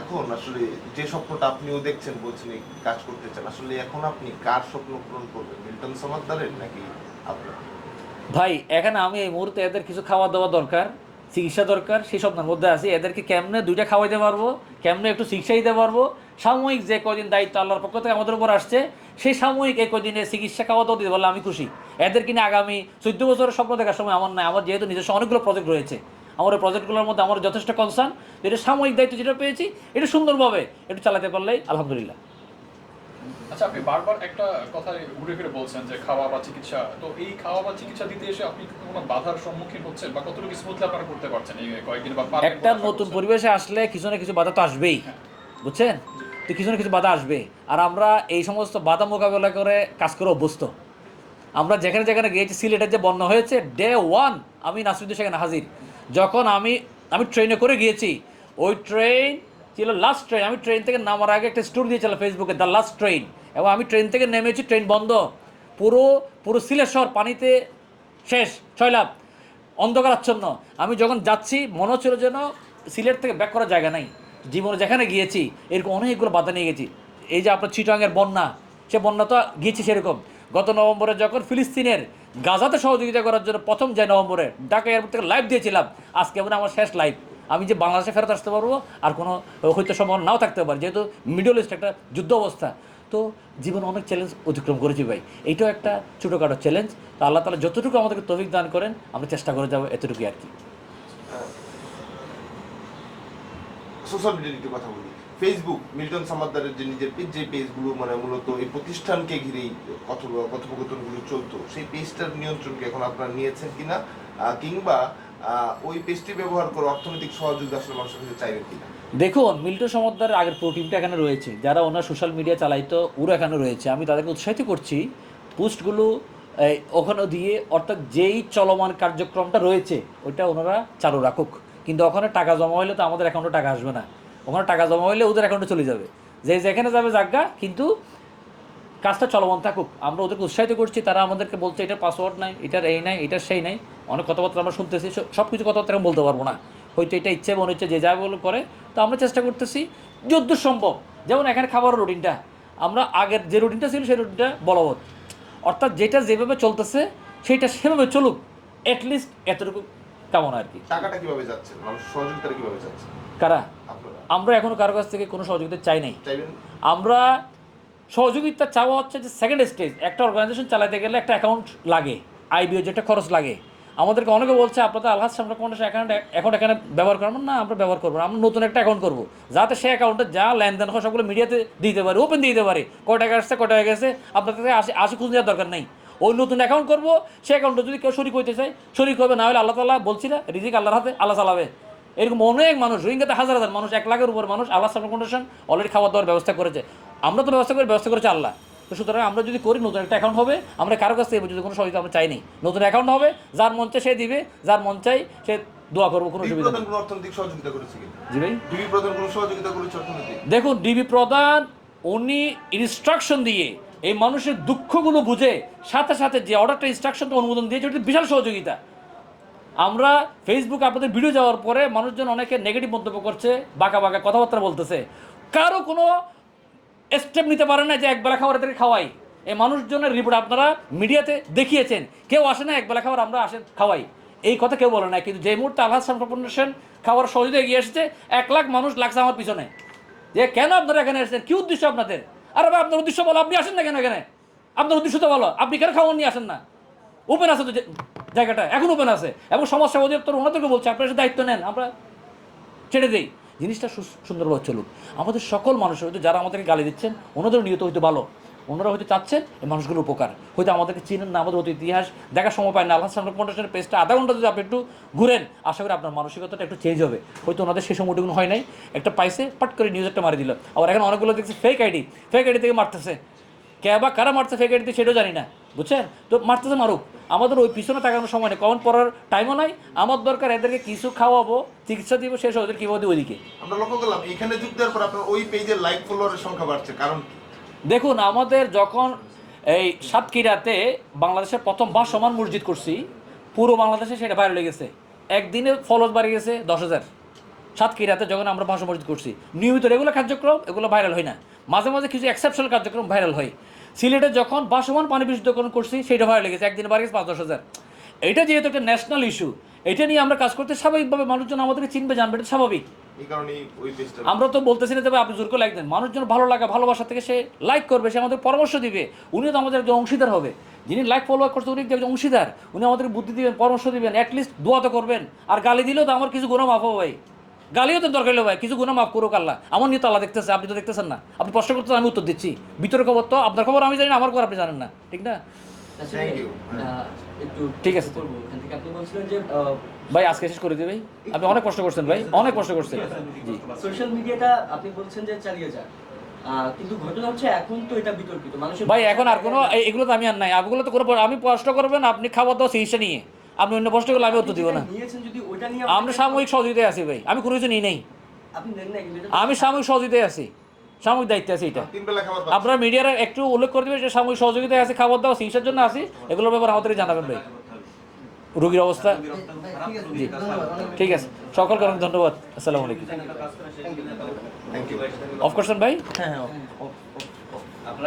এখন আসলে যে স্বপ্নটা আপনিও দেখছেন বলছেন কাজ করতে চান, আসলে এখন আপনি কার স্বপ্ন পূরণ করবেন, মিল্টন নাকি আপনার? ভাই, এখানে আমি এই মুহূর্তে এদের কিছু খাওয়া দাওয়া দরকার, চিকিৎসা দরকার, সেই স্বপ্নের মধ্যে আছি। এদেরকে কেমনে দুইটা খাওয়াইতে পারব, কেমনে একটু চিকিৎসা দিতে পারব? সাময়িক যে কদিন দায়িত্ব আল্লাহর পক্ষ থেকে আমাদের উপর আসছে, সেই সাময়িক এই কদিনে চিকিৎসা খাওয়া দাওয়া দিতে পারলে আমি খুশি। এদেরকে নিয়ে আগামী চোদ্দ বছরের স্বপ্ন দেখার সময় আমার নাই, আমার যেহেতু নিজস্ব অনেকগুলো প্রজেক্ট রয়েছে। আমার এই প্রজেক্টগুলোর মধ্যে আমার যথেষ্ট কনসার্ন এটা সাময়িক দায়িত্ব যেটা পেয়েছি এটা সুন্দরভাবে একটু চালাতে পারলেই আলহামদুলিল্লাহ। আচ্ছা আপনি বারবার একটা কথা ঘুরে ফিরে বলছেন যে খাওয়া বা চিকিৎসা। তো এই খাওয়া বা চিকিৎসা দিতে এসে আপনি কোনো বাধার সম্মুখীন হচ্ছেন বা কতটুকু স্মুথলি আপনারা করতে পারছেন এই কয়েকদিন বা একটা নতুন পরিবেশে আসলে কিছু না কিছু বাধা তো আসবেই বুঝছেন? তো কিছু না কিছু বাধা আসবে আর আমরা এই সমস্ত বাধা মোকাবেলা করে কাজ করে অভ্যস্ত। আমরা যেখানে যেখানে গিয়েছি সিলেটের যে বন্যা হয়েছে ডে ওয়ান আমি নাসিরুদ্দিন সেখানে হাজির। যখন আমি আমি ট্রেনে করে গিয়েছি, ওই ট্রেন ছিল লাস্ট ট্রেন আমি ট্রেন থেকে নামার আগে একটা স্টোরি দিয়েছিলাম ফেসবুকে দ্য লাস্ট ট্রেন এবং আমি ট্রেন থেকে নেমেছি ট্রেন বন্ধ। পুরো পুরো সিলেট শহর পানিতে শেষ ছয়লাভ অন্ধকারাচ্ছন্ন আমি যখন যাচ্ছি, মনে হচ্ছিল যেন সিলেট থেকে ব্যাক করার জায়গা নাই। জীবনে যেখানে গিয়েছি, এরকম অনেকগুলো বাধা নিয়ে গেছি। এই যে আপনার চিটাঙের বন্যা, সে বন্যা তো গিয়েছি সেরকম। গত নভেম্বরে যখন ফিলিস্তিনের গাজাতে সহযোগিতা করার জন্য প্রথম যে নভেম্বরে ঢাকা এয়ারপোর্ট থেকে লাইভ দিয়েছিলাম, আজকে মানে আমার শেষ লাইভ আমি যে বাংলাদেশে ফেরত আসতে পারব আর কোনো হয়তো সম্ভাবনা নাও থাকতে পারে, যেহেতু মিডল ইস্ট একটা যুদ্ধ অবস্থা। তো জীবনে অনেক চ্যালেঞ্জ অতিক্রম করেছি ভাই। এইটাও একটা ছোটোখাটো চ্যালেঞ্জ তো আল্লাহ তালা যতটুকু আমাদেরকে তৌফিক দান করেন, আমরা চেষ্টা করে যাব এতটুকুই আর কি। সোশ্যাল মিডিয়ার একটু কথা বলি। ফেসবুক মিল্টন সামাদ্দারের যে নিজের পেজ যে পেজগুলো মানে মূলত এই প্রতিষ্ঠানকে ঘিরেই কথো- কথোপকথনগুলো চলতো, সেই পেজটার নিয়ন্ত্রণকে এখন আপনারা নিয়েছেন কিনা? কিংবা ওই পেজটি ব্যবহার করে অর্থনৈতিক সহযোগিতা আসলে মানুষের কাছে চাইবেন কিনা? দেখুন, মিল্টন সমদ্দারের আগের প্রো টিমটা এখানে রয়েছে। যারা ওনার সোশ্যাল মিডিয়া চালাইতো, ওরা এখানে রয়েছে। আমি তাদেরকে উৎসাহিত করছি, পোস্টগুলো ওখানে দিয়ে, অর্থাৎ যেই চলমান কার্যক্রমটা রয়েছে, ওইটা ওনারা চালু রাখুক। কিন্তু ওখানে টাকা জমা হলে তো আমাদের অ্যাকাউন্টে টাকা আসবে না। ওখানে টাকা জমা হলে ওদের অ্যাকাউন্টে চলে যাবে। যে যেখানে যাবে জায়গা কিন্তু কাজটা চলমান থাকুক। আমরা ওদেরকে উৎসাহিত করছি তারা আমাদেরকে বলছে এটার পাসওয়ার্ড নাই এটার এই নাই এটার সেই নাই। অনেক কথাবার্তা আমরা শুনতেছি সব কিছু কথাবার্তা আমি বলতে পারব না। হয়তো এটা ইচ্ছে মনে হচ্ছে যে যা বলে করে। তো আমরা চেষ্টা করতেছি যদ্দূর সম্ভব। যেমন এখানে খাবারের রুটিনটা আমরা আগের যে রুটিনটা ছিল সেই রুটিনটা বলবৎ। অর্থাৎ যেটা যেভাবে চলতেছে সেটা সেভাবে চলুক। অ্যাটলিস্ট এতটুকু কামনা আর কি। টাকাটা কীভাবে যাচ্ছে? মানুষ সহযোগিতা কীভাবে যাচ্ছে? কারা? আপনারা। আমরা এখনও কারও কাছ থেকে কোনো সহযোগিতা চাই নাই। আমরা সহযোগিতা চাওয়া হচ্ছে যে সেকেন্ড স্টেজ একটা অর্গানাইজেশন চালাতে গেলে একটা অ্যাকাউন্ট লাগে আইবিও যেটা খরচ লাগে। আমাদেরকে অনেকে বলছে আপনাদের Alhaj Samra foundation account account এখানে ব্যবহার করবেন না আমরা ব্যবহার করব না। আমরা নতুন একটা অ্যাকাউন্ট করব। যাতে সেই অ্যাকাউন্টে যা লেনদেন হয় সবগুলো মিডিয়াতে দিতে পারে ওপেন দিতে পারে। কয় টাকা আসছে কয় টাকা গেছে আপনার কাছে আসে আসে খুঁজে দেওয়ার দরকার নেই। ওই নতুন অ্যাকাউন্ট করব সেই অ্যাকাউন্টে যদি কেউ শরিক হইতে চায় শরিক হবে না হলে আল্লাহ তালা বলছি না রিজিক আল্লাহর হাতে আল্লাহ চালাবে। এরকম অনেক মানুষ রোহিঙ্গাতে হাজার হাজার মানুষ এক লাখের উপর মানুষ আল্লাহ সামনে ফাউন্ডেশন অলরেডি খাওয়া দাওয়ার ব্যবস্থা করেছে। আমরা তো ব্যবস্থা করে ব্যবস্থা করেছে আল্লাহ। তো সুতরাং আমরা যদি করি নতুন একটা অ্যাকাউন্ট হবে আমরা কারও কাছ থেকে যদি কোনো সহযোগিতা আমরা চাইনি নতুন অ্যাকাউন্ট হবে যার মন চায় সে দিবে যার মন চাই সে দোয়া করব কোনো সুবিধা কোনো অর্থনৈতিক সহযোগিতা করেছে জি ভাই? ডিবি প্রধান কোনো সহযোগিতা করেছে অর্থনৈতিক? দেখুন ডিবি প্রধান উনি ইনস্ট্রাকশন দিয়ে এই মানুষের দুঃখগুলো বুঝে সাথে সাথে যে অর্ডারটা ইনস্ট্রাকশনটা অনুমোদন দিয়েছে ওটা বিশাল সহযোগিতা। আমরা ফেসবুক আপনাদের ভিডিও যাওয়ার পরে মানুষজন অনেকে নেগেটিভ মন্তব্য করছে, বাঁকা বাঁকা কথাবার্তা বলতেছে। কারও কোনো স্টেপ নিতে পারে না যে একবেলা খাবার এদেরকে খাওয়াই। এই মানুষজনের রিপোর্ট আপনারা মিডিয়াতে দেখিয়েছেন। কেউ আসে না, একবেলা খাবার আমরা আসেন খাওয়াই। এই কথা কেউ বলে না, কিন্তু যে মুহূর্তে আল্লাহ ফাউন্ডেশন খাওয়ার সহযোগিতা এগিয়ে এসেছে, এক লাখ মানুষ লাগছে আমার পিছনে। যে কেন আপনারা এখানে এসেছেন? কী উদ্দেশ্য আপনাদের? আরে ভাই, আপনার উদ্দেশ্য বলো, আপনি আসেন না কেন এখানে? আপনার উদ্দেশ্য তো বলো, আপনি কেন খাওয়ার নিয়ে আসেন না? ওপেন আছে তো জায়গাটা, এখন ওপেন আছে। এবং সমাজ সেবা অধিদপ্তর ওনাদেরকে বলছে, আপনারা দায়িত্ব নেন, আমরা ছেড়ে দেই। জিনিসটা সুন্দরভাবে চলুক আমাদের সকল মানুষের হয়তো যারা আমাদেরকে গালি দিচ্ছেন ওনাদের নিয়ত হয়তো ভালো। ওনারা হয়তো চাচ্ছেন এই মানুষগুলোর উপকার। হয়তো আমাদেরকে চিনেন না, আমাদের অতীত ইতিহাস দেখার সময় পায় না। আল্লাহ ফাউন্ডেশনের পেজটা আধা ঘণ্টা যদি আপনি একটু ঘুরেন, আশা করি আপনার মানসিকতাটা একটু চেঞ্জ হবে। হয়তো ওনাদের সেই সময়টুকু হয় নাই। একটা পাইছে, পাট করে নিউজ একটা মারি দিল। আবার এখন অনেকগুলো দেখছি ফেক আইডি ফেক আইডি থেকে মারতেছে। কে বা কারা মারছে ফেক আইডিতে সেটাও জানি না। বুঝছেন? তো মারতেছে মারুক। আমাদের ওই পিছনে তাকানোর সময় নেই। কমন পড়ার টাইমও নাই আমার দরকার এদেরকে কিছু খাওয়াবো চিকিৎসা দিব শেষ ওদের কীভাবে ওইদিকে? আমরা লক্ষ্য করলাম এখানে যুক্ত দেওয়ার পর আপনার ওই পেজের লাইক ফলোয়ারের সংখ্যা বাড়ছে। কারণ দেখুন আমাদের যখন এই সাতক্ষীরাতে বাংলাদেশের প্রথম বা সমান মসজিদ করছি পুরো বাংলাদেশে সেটা বাইরে লেগেছে একদিনে ফলোজ বাড়ি গেছে দশ হাজার। সাতক্ষীরাতে যখন আমরা ভাষা মসজিদ করছি নিয়মিত রেগুলার কার্যক্রম এগুলো ভাইরাল হয় না। মাঝে মাঝে কিছু এক্সেপশনাল কার্যক্রম ভাইরাল হয়। সিলেটে যখন বাসমান পানি বিশুদ্ধকরণ করছি সেটা ভাইরাল লেগেছে। একদিন বাড়ি গেছে পাঁচ দশ হাজার। এটা যেহেতু একটা ন্যাশনাল ইস্যু এটা নিয়ে আমরা কাজ করতে স্বাভাবিকভাবে মানুষজন আমাদেরকে চিনবে জানবে এটা স্বাভাবিক। আমরা তো বলতেছি না যে আপনি জোর করে লাইক দেন। মানুষজন ভালো লাগা ভালোবাসা থেকে সে লাইক করবে সে আমাদের পরামর্শ দিবে। উনিও তো আমাদের একজন অংশীদার হবে। যিনি লাইক ফলোয়ার করছে উনি একজন অংশীদার। উনি আমাদের বুদ্ধি দিবেন পরামর্শ দিবেন অ্যাটলিস্ট দোয়া তো করবেন। আর গালি দিলেও তো আমার কিছু গুণা মাফ হবে ভাই। গালিও তো দরকার হলো ভাই কিছু গুণা মাফ করুক আল্লাহ। আমার নিয়ে তো আল্লাহ দেখতেছে আপনি তো দেখতেছেন না। আপনি প্রশ্ন করতে আমি উত্তর দিচ্ছি। ভিতরের খবর তো আপনার খবর আমি জানি না আমার খবর আপনি জানেন না ঠিক না? ঠিক আছে। আপনি ভাই আজকে শেষ করে দিই ভাই। আপনি অনেক কষ্ট করছেন ভাই অনেক কষ্ট করছেন। জি। সোশ্যাল মিডিয়াটা আপনি বলছেন যে চালিয়ে যান কিন্তু ঘটনা হচ্ছে এখন তো এটা বিতর্কিত। মানুষের ভাই এখন আর কোনো এগুলো তো আমি আর নাই। এগুলো তো কোনো আমি প্রশ্ন করবেন আপনি খাবার দাওয়া চিকিৎসা নিয়ে। আপনি অন্য প্রশ্ন করলে আমি উত্তর দিব না। আপনি নিয়েছেন যদি ওটা নিয়ে আমরা সাময়িক সহযোগিতায় আছি ভাই। আমি কোনো কিছু নিই নেই। আমি সাময়িক সহযোগিতায় আছি। সাময়িক দায়িত্বে আছে এটা। আপনারা মিডিয়ার একটু উল্লেখ করে দেবেন যে সাময়িক সহযোগিতায় আছে খাবার দাওয়া চিকিৎসার জন্য আছি। এগুলোর ব্যাপারে আমাদেরকে জানাবেন ভাই। রোগীর অবস্থা? জি। ঠিক আছে। সকলকে অনেক ধন্যবাদ। আসসালামু আলাইকুম। থ্যাংক অফ করছেন ভাই? হ্যাঁ হ্যাঁ।